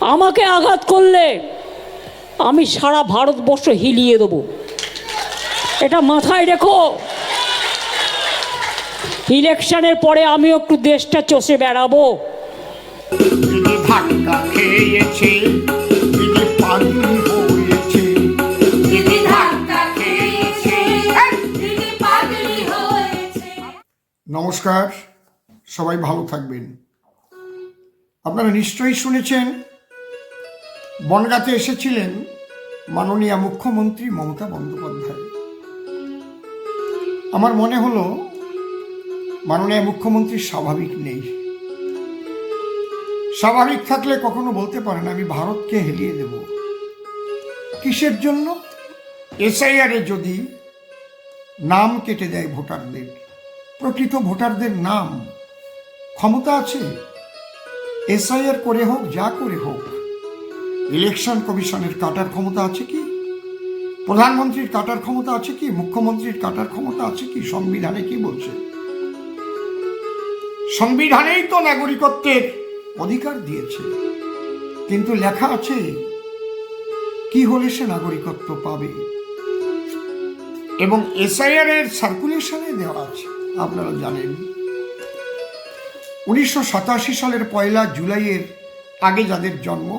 আমাকে আঘাত করলে আমি সারা ভারতবর্ষ হিলিয়ে দেবো। এটা মাথায় রেখো। ইলেকশনের পরে আমি একটু দেশটা চষে বেড়াবো। ধাক্কা খেয়েছে নমস্কার সবাই ভালো থাকবেন। আপনারা নিশ্চয়ই শুনেছেন বনগাঁতে এসেছিলেন মাননীয় মুখ্যমন্ত্রী মমতা বন্দ্যোপাধ্যায়। আমার মনে হলো, মাননীয় মুখ্যমন্ত্রী স্বাভাবিক নেই। স্বাভাবিক থাকলে কখনো বলতে পারেন, আমি ভারতকে হেলিয়ে দেব। কিসের জন্য? এসআইআরে যদি নাম কেটে দেয় ভোটারদের, প্রকৃত ভোটারদের নাম, ক্ষমতা আছে? এসআইআর করে হোক, যা করে হোক ইলেকশন কমিশনের কাটার ক্ষমতা আছে কি? প্রধানমন্ত্রীর কাটার ক্ষমতা আছে কি? মুখ্যমন্ত্রীর কাটার ক্ষমতা আছে কি? সংবিধানে কি বলছে? সংবিধানেই তো নাগরিকত্বের অধিকার দিয়েছে। কিন্তু লেখা আছে, কি হলে সে নাগরিকত্ব পাবে? এবং এসআইআর এর সার্কুলেশনে দেওয়া আছে, আপনারা জানেন। উনিশশো সাতাশি সালের পয়লা জুলাইয়ের আগে যাদের জন্ম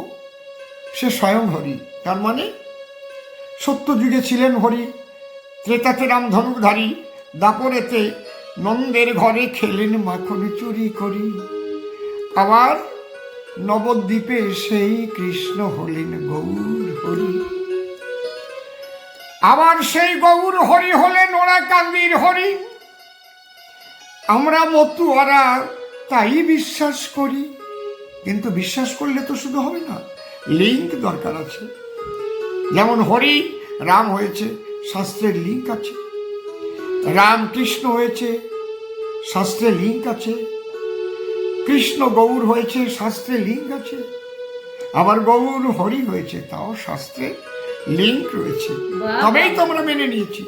সে স্বয়ং হরি। তার মানে সত্য যুগে ছিলেন হরি। ত্রেতাতে রাম ধনুকধারী দাপরেতে নন্দের ঘরে খেলেন মাখন চুরি করি। আবার নবদ্বীপে সেই কৃষ্ণ হলেন গৌর হরি। আবার সেই গৌর হরি হলেন ওরা কান্দির হরি। আমরা মতুয়ারা তাই বিশ্বাস করি। কিন্তু বিশ্বাস করলে তো শুধু হবে না। লিঙ্ক দরকার আছে। যেমন হরি রাম হয়েছে শাস্ত্রের লিঙ্ক আছে। রাম কৃষ্ণ হয়েছে শাস্ত্রে লিঙ্ক আছে। কৃষ্ণ গৌর হয়েছে শাস্ত্রে লিঙ্ক আছে। আবার গৌর হরি হয়েছে তাও শাস্ত্রে লিঙ্ক রয়েছে। তবেই তো আমরা মেনে নিয়েছি।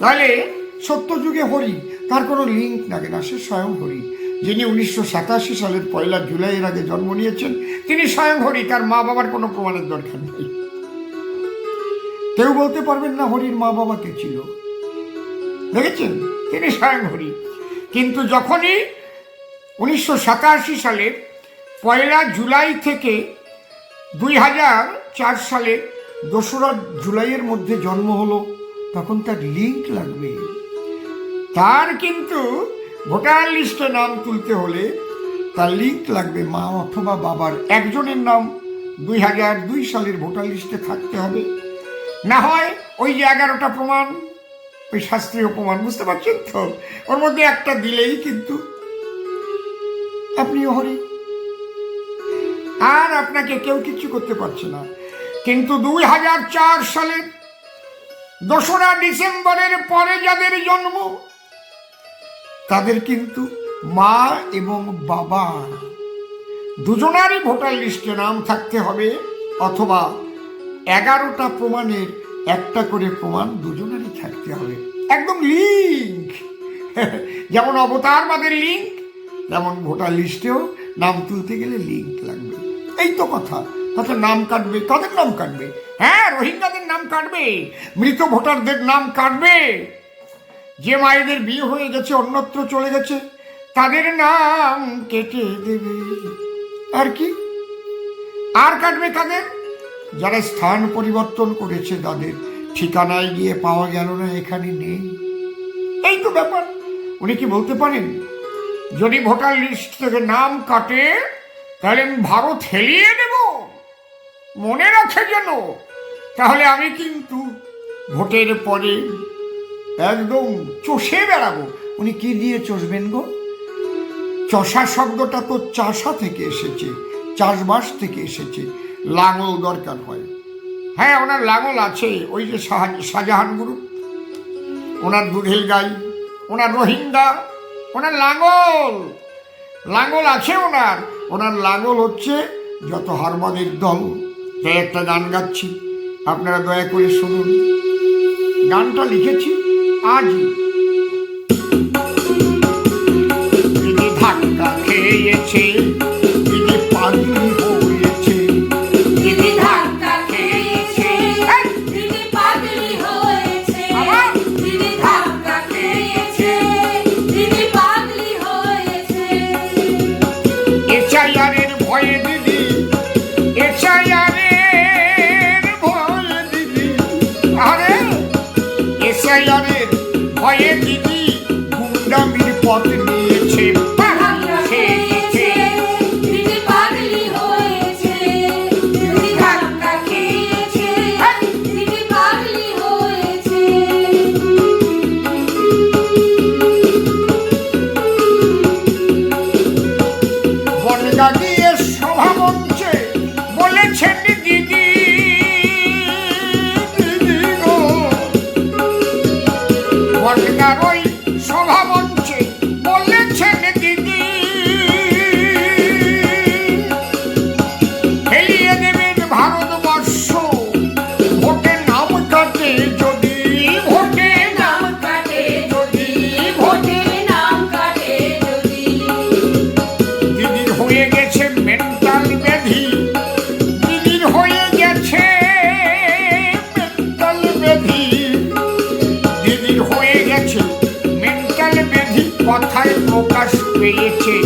তাহলে সত্য যুগে হরি তার কোনো লিঙ্ক লাগে না? সে স্বয়ং হরি। যিনি উনিশশো সাতাশি সালের পয়লা জুলাইয়ের আগে জন্ম নিয়েছেন, তিনি স্বয়ং হরি, তার মা বাবার কোনো প্রমাণের দরকার নেই। কেউ বলতে পারবেন না হরির মা বাবা কে ছিল। দেখেছেন? তিনি স্বয়ং হরি। কিন্তু যখনই উনিশশো সাতাশি সালে পয়লা জুলাই থেকে দুই হাজার চার সালে দোসরা জুলাইয়ের মধ্যে জন্ম হলো, তখন তার লিঙ্ক লাগবে। তার কিন্তু ভোটার লিস্টে নাম তুলতে হলে তার লিঙ্ক লাগবে মা অথবা বাবার। একজনের নাম দুই হাজার দুই সালের ভোটার লিস্টে থাকতে হবে। না হয় ওই যে এগারোটা প্রমাণ, ওই শাস্ত্রীয় প্রমাণ, বুঝতে পারছেন তো? ওর মধ্যে একটা দিলেই কিন্তু আপনিও হরি আর আপনাকে কেউ কিছু করতে পারছে না। কিন্তু দুই হাজার চার সালের দোসরা ডিসেম্বরের পরে যাদের জন্ম তাদের কিন্তু মা এবং বাবা। দুজনারই ভোটার লিস্টে নাম থাকতে হবে অথবা এগারোটা প্রমাণের একটা করে প্রমাণ দুজনেরই থাকতে হবে। একদম লিঙ্ক যেমন অবতারবাদের লিঙ্ক যেমন ভোটার লিস্টেও নাম তুলতে গেলে লিঙ্ক লাগবে। এই তো কথা। তাতে নাম কাটবে, তাদের নাম কাটবে। হ্যাঁ রোহিঙ্গাদের নাম কাটবে, মৃত ভোটারদের নাম কাটবে। যে মায়েদের বিয়ে হয়ে গেছে, অন্যত্র চলে গেছে। তাদের নাম কেটে দেবে। আর কি? আর কাটবে কাদের যারা স্থান পরিবর্তন করেছে, তাদের ঠিকানায় গিয়ে পাওয়া গেল না, এখানে নেই। এই তো ব্যাপার। উনি কি বলতে পারেন? যদি ভোটার লিস্ট থেকে নাম কাটে, তাহলে আমি ভারত হেলিয়ে দেব। মনে রাখে যেন। তাহলে আমি কিন্তু ভোটের পরে একদম চষে বেড়াবো। উনি কি দিয়ে চষবেন গো? চষা শব্দটা তো চাষা থেকে এসেছে, চাষবাস থেকে এসেছে। লাঙল দরকার হয়। হ্যাঁ ওনার লাঙল আছে, ওই যে শাহজাহান গুরু। ওনার দুধেল গাই, ওনার রোহিঙ্গা, ওনার লাঙল। লাঙল আছে ওনার। ওনার লাঙল হচ্ছে যত হারমাদের দল। তাই একটা গান গাচ্ছি। আপনারা দয়া করে শুনুন। গানটা লিখেছি। আজই। দিদি ধাক্কা খেয়েছে দিদি পাগল হয়েছে। দিদি ধাক্কা খেয়েছে দিদি পাগল হয়েছে। দিদি ধাক্কা খেয়েছে দিদি পাগল হয়েছে। এসআইআরের ভয়ে দিদি এসআইআরের ভয়ে দিদি। আরে এসআইআরের Why, Eddie, who done me the party? হয়ে গেছে মেন্টাল ব্যাধি। দিদির হয়ে গেছে মেন্টাল ব্যাধি। দিদির হয়ে গেছে মেন্টাল ব্যাধি। কথায় প্রকাশ পেয়েছে।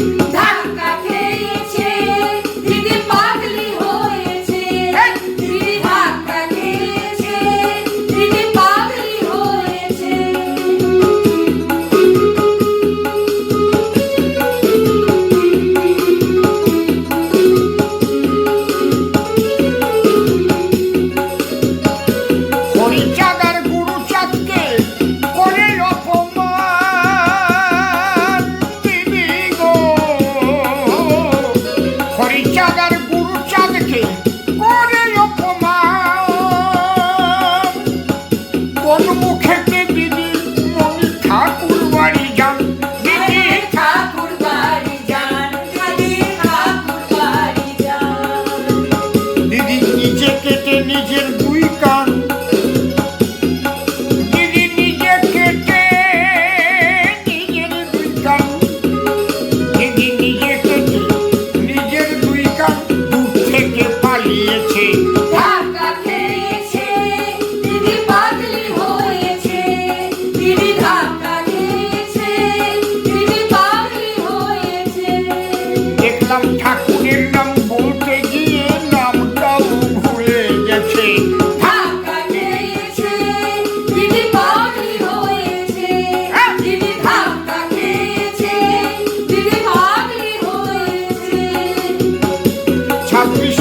Happy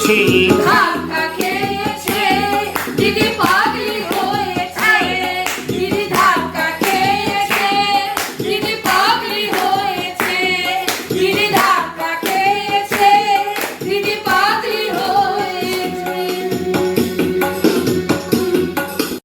নিয়েছে ধাক্কা খেয়েছে দিদি পাগলি